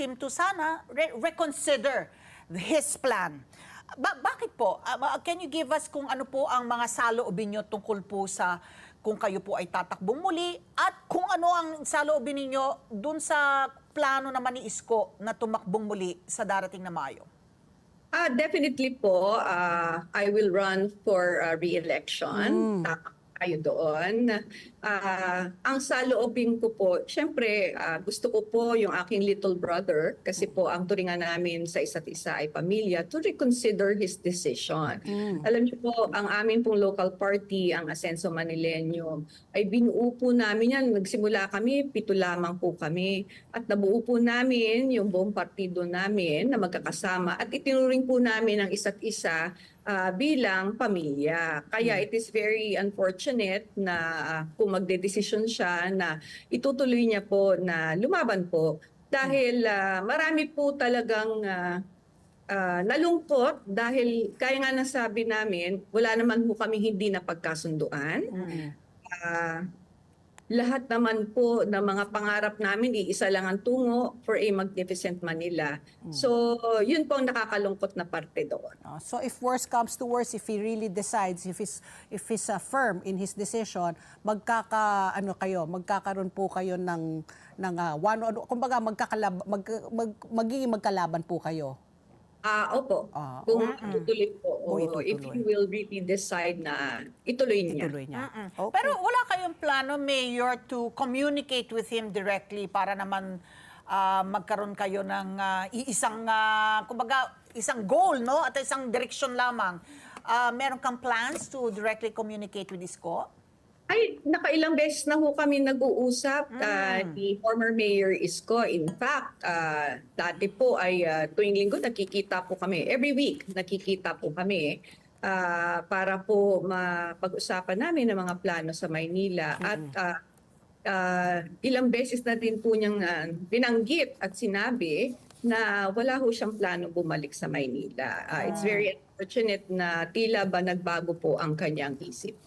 him to sana re- reconsider his plan. Ba- bakit po? Ma- can you give us kung ano po ang mga saloobin nyo tungkol po sa kung kayo po ay tatakbong muli at kung ano ang saloobin ninyo dun sa plano naman ni Isko na tumakbong muli sa darating na Mayo? Ah, definitely po, ah, I will run for ah, re-election. Tama kayo doon. Ah, ang saloobin ko po, syempre, ah, gusto ko po yung aking little brother, kasi po ang turingan namin sa isa't isa ay pamilya, to reconsider his decision. Alam niyo po, ang amin pong local party, ang Asenso Manileño, ay binuo po namin yan. Nagsimula kami, pito lamang po kami. At nabuo po namin yung buong partido namin na magkakasama. At itinuring po namin ang isa't isa ah, bilang pamilya. Kaya it is very unfortunate na ah, kung magdedesisyon siya na itutuloy niya po na lumaban po dahil ah, marami po talagang ah, ah, nalungkot dahil kaya nga nasabi namin, wala naman po kami hindi na pagkasunduan. Ah, lahat naman po ng mga pangarap namin, iisa lang ang tungo for a magnificent Manila. So, yun po ang nakakalungkot na parte doon. Uh, so if worse comes to worse, if he really decides, if he's, if he's uh, firm in his decision, magkaka, ano kayo, magkakaroon po kayo ng, ng uh, one, on, kumbaga magkakalab, mag, mag, magiging magkalaban po kayo. Ah, opo. Ah, Kung itutuloy po. Kung oo, if itutuloy. he will really decide na ituloy niya. Ituloy niya. Mm. Pero wala kayong plano, Mayor, to communicate with him directly para naman ah, magkaroon kayo ng ah, iisang, ah, kumbaga, isang goal, no? At isang direksyon lamang. Ah, meron kang plans to directly communicate with Isko? Ay, nakailang beses na ho kami nag-uusap. Ah, ni former Mayor Isko, in fact, ah, dati po ay ah, tuwing linggo nakikita po kami. Every week nakikita po kami ah, para po mapag-usapan namin ng mga plano sa Maynila. At ah, ah, ilang beses na din po niyang ah, binanggit at sinabi na wala ho siyang plano bumalik sa Maynila. Ah, It's very unfortunate na tila ba nagbago po ang kanyang isip.